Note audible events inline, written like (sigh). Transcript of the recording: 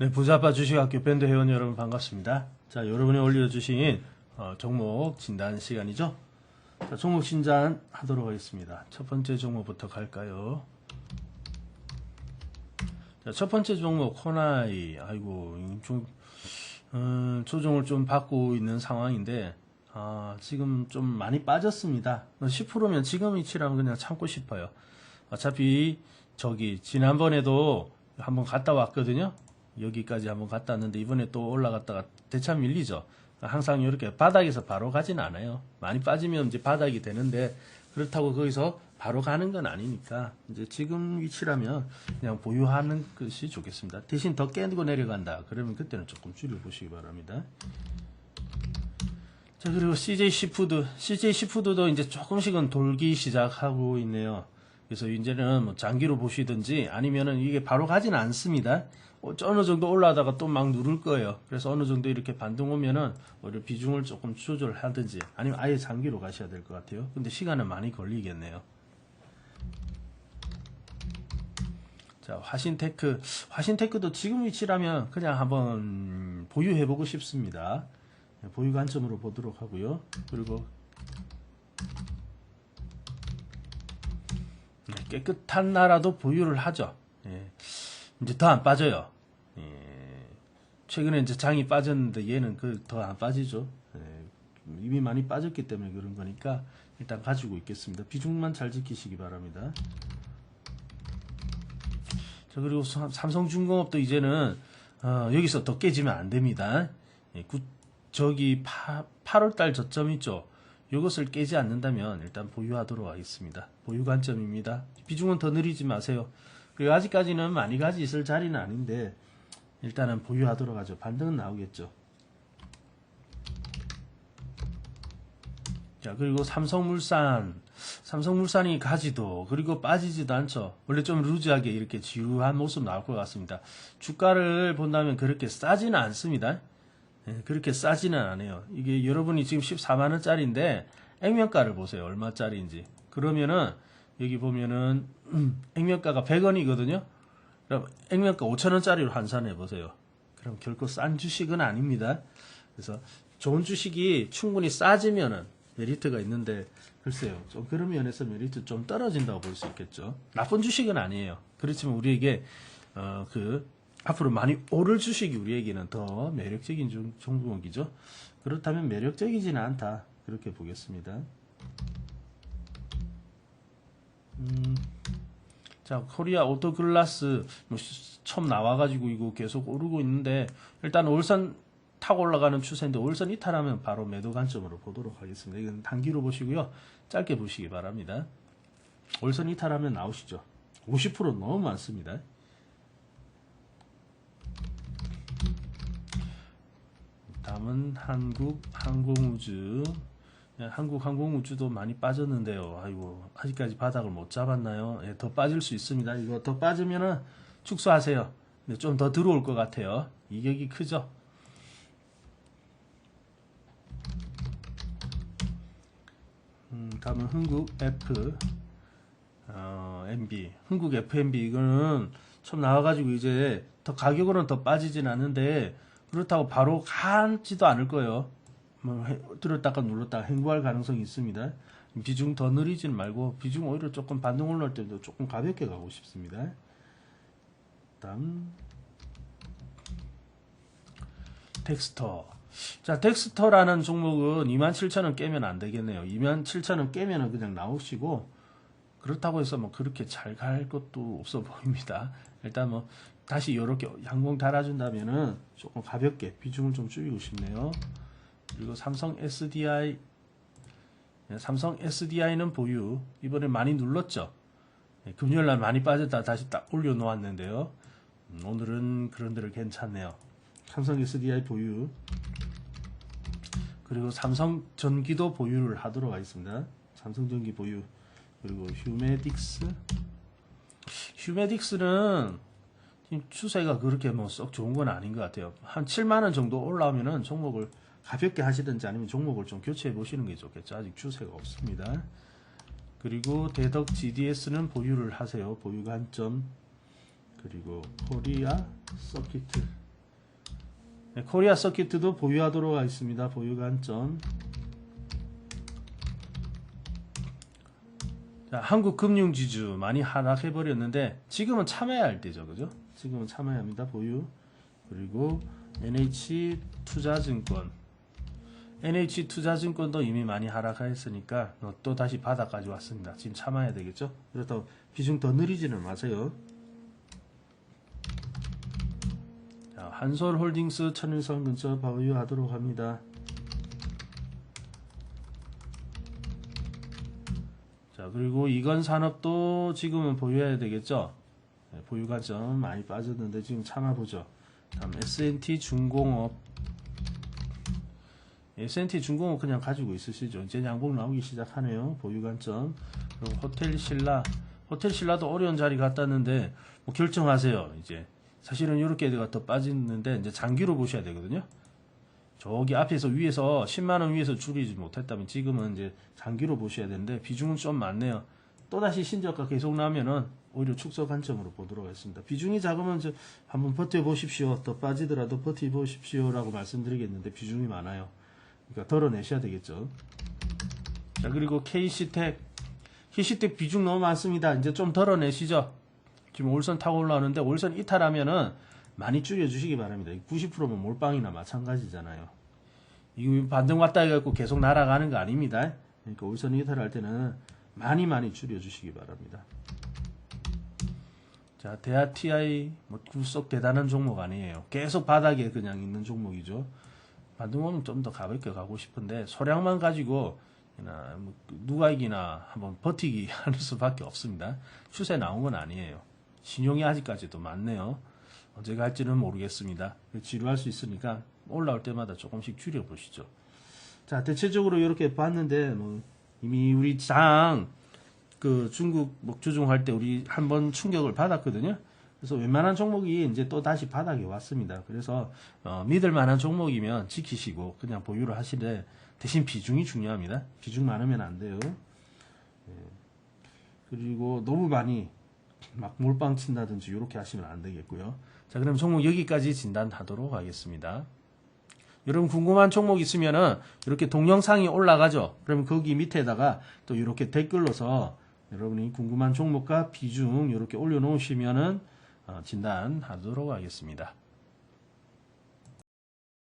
네, 부자빠 주식학교 밴드 회원 여러분 반갑습니다. 자, 여러분이 올려주신 어, 종목 진단 시간이죠. 자, 종목 진단 하도록 하겠습니다. 첫 번째 종목부터 갈까요? 자, 첫 번째 종목 코나이. 아이고, 이 좀, 음, 조정을 좀 받고 있는 상황인데 아, 지금 좀 많이 빠졌습니다. 10%면 지금 위치라면 그냥 참고 싶어요. 어차피 저기 지난번에도 한번 갔다 왔거든요. 여기까지 한번 갔다 왔는데 이번에 또 올라갔다가 대차 밀리죠. 항상 이렇게 바닥에서 바로 가진 않아요. 많이 빠지면 이제 바닥이 되는데 그렇다고 거기서 바로 가는 건 아니니까 이제 지금 위치라면 그냥 보유하는 것이 좋겠습니다. 대신 더 깨고 내려간다. 그러면 그때는 조금 줄여보시기 바랍니다. 자 그리고 CJ 시푸드, CJ 시푸드도 이제 조금씩은 돌기 시작하고 있네요. 그래서 이제는 뭐 장기로 보시든지 아니면은 이게 바로 가지는 않습니다. 어, 어느 정도 올라가다가 또 막 누를 거예요. 그래서 어느 정도 이렇게 반등 오면은 오히려 비중을 조금 조절하든지 아니면 아예 장기로 가셔야 될 것 같아요. 근데 시간은 많이 걸리겠네요. 자, 화신테크. 화신테크도 지금 위치라면 그냥 한번 보유해보고 싶습니다. 네, 보유 관점으로 보도록 하고요. 그리고 네, 깨끗한 나라도 보유를 하죠. 예, 이제 더 안 빠져요. 예, 최근에 이제 장이 빠졌는데 얘는 그 더 안 빠지죠. 예, 이미 많이 빠졌기 때문에 그런 거니까 일단 가지고 있겠습니다. 비중만 잘 지키시기 바랍니다. 자 그리고 삼- 삼성중공업도 이제는 어, 여기서 더 깨지면 안 됩니다. 예, 구- 저기 8월달 저점 있죠. 이것을 깨지 않는다면 일단 보유하도록 하겠습니다. 보유 관점입니다. 비중은 더 늘리지 마세요. 그리고 아직까지는 많이 가지 있을 자리는 아닌데 일단은 보유하도록 하죠. 반등은 나오겠죠. 자 그리고 삼성물산. 삼성물산이 가지도 그리고 빠지지도 않죠. 원래 좀 루즈하게 이렇게 지루한 모습 나올 것 같습니다. 주가를 본다면 그렇게 싸지는 않습니다. 예, 그렇게 싸지는 않아요. 이게 여러분이 지금 14만원짜리인데 액면가를 보세요. 얼마짜리인지. 그러면은 여기 보면은 음, (clears throat) 액면가가 100원이거든요. 그럼 액면가 5천원짜리로 환산해 보세요. 그럼 결코 싼 주식은 아닙니다. 그래서 좋은 주식이 충분히 싸지면은 메리트가 있는데 글쎄요. 좀 그런 면에서 메리트 좀 떨어진다고 볼 수 있겠죠. 나쁜 주식은 아니에요. 그렇지만 우리에게 어 그 앞으로 많이 오를 주식이 우리에게는 더 매력적인 종- 종목이죠. 그렇다면 매력적이지는 않다. 그렇게 보겠습니다 음, 자 코리아 오토글라스 뭐 시- 처음 나와가지고 이거 계속 오르고 있는데 일단 올선 타고 올라가는 추세인데 올선 이탈하면 바로 매도 관점으로 보도록 하겠습니다. 이건 단기로 보시고요. 짧게 보시기 바랍니다. 올선 이탈하면 나오시죠. 50% 너무 많습니다. 다음은 한국 항공우주. 예, 한국 항공우주도 많이 빠졌는데요. 아이고 아직까지 바닥을 못 잡았나요? 예, 더 빠질 수 있습니다. 이거 더 빠지면은 축소하세요. 좀더 들어올 것 같아요. 이격이 크죠. 음, 다음은 흥국 F 어, MB 흥국 FMB 이거는 처음 나와가지고 이제 더 가격으로는 더 빠지진 않는데 그렇다고 바로 가지도 않을 거예요. 뭐 해- 들었다가 눌렀다가 행보할 가능성이 있습니다. 비중 더 느리지는 말고 비중 오히려 조금 반등 올라올 때도 조금 가볍게 가고 싶습니다. 다음 텍스터 자, 텍스터라는 종목은 27,000원 깨면 안 되겠네요. 27,000원 깨면은 그냥 나오시고, 그렇다고 해서 뭐 그렇게 잘 갈 것도 없어 보입니다. 일단 뭐, 다시 이렇게 양봉 달아준다면은 조금 가볍게 비중을 좀 줄이고 싶네요. 그리고 삼성 SDI, 네, 삼성 SDI는 보유. 이번에 많이 눌렀죠. 네, 금요일날 많이 빠졌다 다시 딱 올려놓았는데요. 음, 오늘은 그런 데를 괜찮네요. 삼성 SDI 보유. 그리고 삼성 전기도 보유를 하도록 하겠습니다. 삼성 전기 보유. 그리고 휴메딕스. 휴메딕스는 지금 추세가 그렇게 뭐 썩 좋은 건 아닌 것 같아요. 한 7만 원 정도 올라오면은 종목을 가볍게 하시든지 아니면 종목을 좀 교체해 보시는 게 좋겠죠. 아직 추세가 없습니다. 그리고 대덕 GDS는 보유를 하세요. 보유 관점. 그리고 코리아 서키트 네, 코리아 서킷도 보유하도록 하겠습니다. 보유 관점. 자, 한국 금융 지주 많이 하락해 버렸는데 지금은 참아야 할 때죠. 그죠? 지금은 참아야 합니다. 보유. 그리고 NH 투자증권. NH 투자증권도 이미 많이 하락했으니까 어, 또 다시 바닥까지 왔습니다. 지금 참아야 되겠죠? 그렇다고 비중 더 느리지는 마세요. 자, 한솔홀딩스 천일선 근처 보유하도록 합니다. 자, 그리고 이건 산업도 지금은 보유해야 되겠죠? 네, 보유 가점 많이 빠졌는데 지금 참아보죠. 다음 S&T 중공업. S&T 중공업 그냥 가지고 있으시죠. 이제 양봉 나오기 시작하네요. 보유 관점. 그리고 호텔 신라. 호텔 신라도 어려운 자리 갔다는데 뭐 결정하세요. 이제 사실은 이렇게 내가 더 빠지는데 이제 장기로 보셔야 되거든요. 저기 앞에서 위에서 10만 원 위에서 줄이지 못했다면 지금은 이제 장기로 보셔야 되는데 비중은 좀 많네요. 또다시 신저가 계속 나면은 오히려 축소 관점으로 보도록 하겠습니다. 비중이 작으면 이제 한번 버텨 보십시오. 더 빠지더라도 버텨 보십시오 라고 말씀드리겠는데 비중이 많아요. 그러니까 덜어내셔야 되겠죠. 자 그리고 KC텍 KC텍 비중 너무 많습니다. 이제 좀 덜어내시죠. 지금 올선 타고 올라오는데 올선 이탈하면은 많이 줄여주시기 바랍니다. 90%면 몰빵이나 마찬가지잖아요. 이거 반등 왔다 해갖고 계속 날아가는 거 아닙니다. 그러니까 올선 이탈할 때는 많이 많이 줄여주시기 바랍니다. 자, 대하 TI 뭐 굴속 대단한 종목 아니에요. 계속 바닥에 그냥 있는 종목이죠. 반등 오면 좀더 가볍게 가고 싶은데 소량만 가지고 나뭐 누가 이기나 한번 버티기 (laughs) 하는 수밖에 없습니다. 추세 나온 건 아니에요. 신용이 아직까지도 많네요. 언제 갈지는 모르겠습니다. 지루할 수 있으니까 올라올 때마다 조금씩 줄여보시죠. 자, 대체적으로 이렇게 봤는데, 뭐, 이미 우리 장, 그 중국 목조종 할 때 우리 한번 충격을 받았거든요. 그래서 웬만한 종목이 이제 또 다시 바닥에 왔습니다. 그래서, 어, 믿을 만한 종목이면 지키시고 그냥 보유를 하시되 대신 비중이 중요합니다. 비중 많으면 안 돼요. 예. 그리고 너무 많이 막 몰빵 친다든지 이렇게 하시면 안 되겠고요. 자, 그럼 종목 여기까지 진단하도록 하겠습니다. 여러분 궁금한 종목 있으면은 이렇게 동영상이 올라가죠. 그러면 거기 밑에다가 또 이렇게 댓글로서 여러분이 궁금한 종목과 비중 이렇게 올려놓으시면은 어, 진단하도록 하겠습니다.